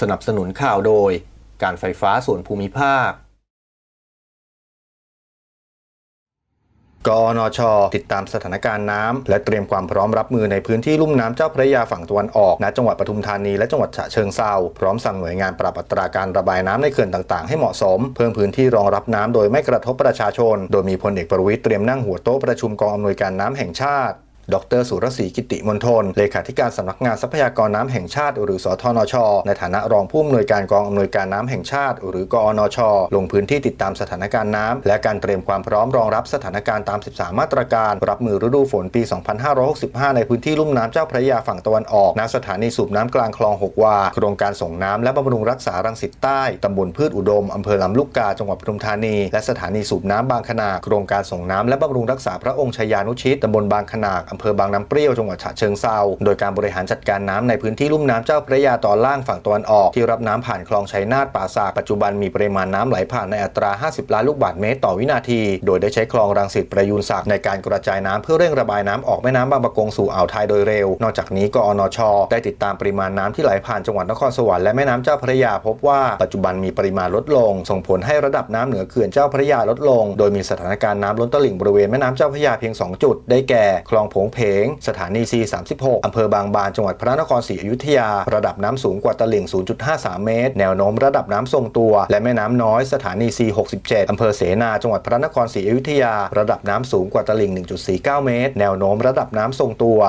สนับสนุนข่าวโดย การไฟฟ้าส่วนภูมิภาค กอนช ติดตามสถานการณ์น้ำและเตรียมความพร้อมรับมือในพื้นที่ลุ่มน้ำเจ้าพระยาฝั่งตะวันออกณจังหวัดปทุมธานีและจังหวัดฉะเชิงเซาพร้อมสั่งหน่วยงานปรับอัตราการระบายน้ำในเขื่อนต่างๆ ให้เหมาะสม เพิ่มพื้นที่รองรับน้ำโดยไม่กระทบประชาชน โดยมีพลเอกประวิตรเตรียมนั่งหัวโต๊ะประชุมกองอำนวยการน้ำแห่งชาติ ดรสุรศรีกิติมนทนเลขาธิการสำนักงานทรัพยากรน้ำแห่งชาติ หรือสทนช ในฐานะรองผู้อำนวยการกองอำนวยการน้ำแห่งชาติ หรือกอนช ลงพื้นที่ติดตามสถานการณ์น้ำและการเตรียมความพร้อมรองรับสถานการณ์ตาม 13 มาตรการ รับมือฤดูฝนปี 2565 ในพื้นที่ลุ่มน้ำเจ้าพระยาฝั่งตะวันออกณสถานีสูบน้ำกลางคลองหกวาโครงการส่งน้ำและบำรุงรักษารังสิตใต้ตำบลพืชอุดมอำเภอลำลูกกาจังหวัดปทุมธานี และสถานีสูบน้ำบางขนาดโครงการส่งน้ำและบำรุงรักษาพระองค์ชยานุชิตตำบลบางขนาดอำเภอบางน้ำเปรี้ยวจังหวัดฉะเชิงเซาโดยการบริหารจัดการน้ำในพื้นที่ลุ่มน้ำเจ้าพระยาตอนล่างฝั่งตะวันออกที่รับน้ำผ่านคลองชัยนาทป่าสากปัจจุบันมีปริมาณน้ำไหลผ่านในอัตรา 50 ล้านลูกบาศก์เมตรต่อวินาที โดยได้ใช้คลองรังสิตประยูนศักดิ์ในการกระจายน้ำเพื่อเร่งระบายน้ำออกแม่น้ำบางปะกงสู่อ่าวไทยโดยเร็ว นอกจากนี้กอนช ได้ติดตามปริมาณน้ำที่ไหลผ่านจังหวัดนครสวรรค์และแม่น้ำเจ้าพระยาพบว่าปัจจุบันมีปริมาณลดลง ส่งผลให้ระดับน้ำเหนือเขื่อนเจ้าพระยาลดลง โดยมีสถานการณ์น้ำล้นตลิ่งบริเวณแม่น้ำเจ้าพระยาเพียง 2 จุด ได้แก่คลองโผงเพง สถานี C36 อำเภอบางบาน จังหวัดพระนครศรีอยุธยา ระดับน้ำสูงกว่าตลิ่ง 0.53 เมตร แนวโน้มระดับน้ำทรงตัว และแม่น้ำน้อย สถานี C67 อำเภอเสนา จังหวัดพระนครศรีอยุธยา ระดับน้ำสูงกว่าตลิ่ง 1.49 เมตร แนวโน้มระดับน้ำทรงตัว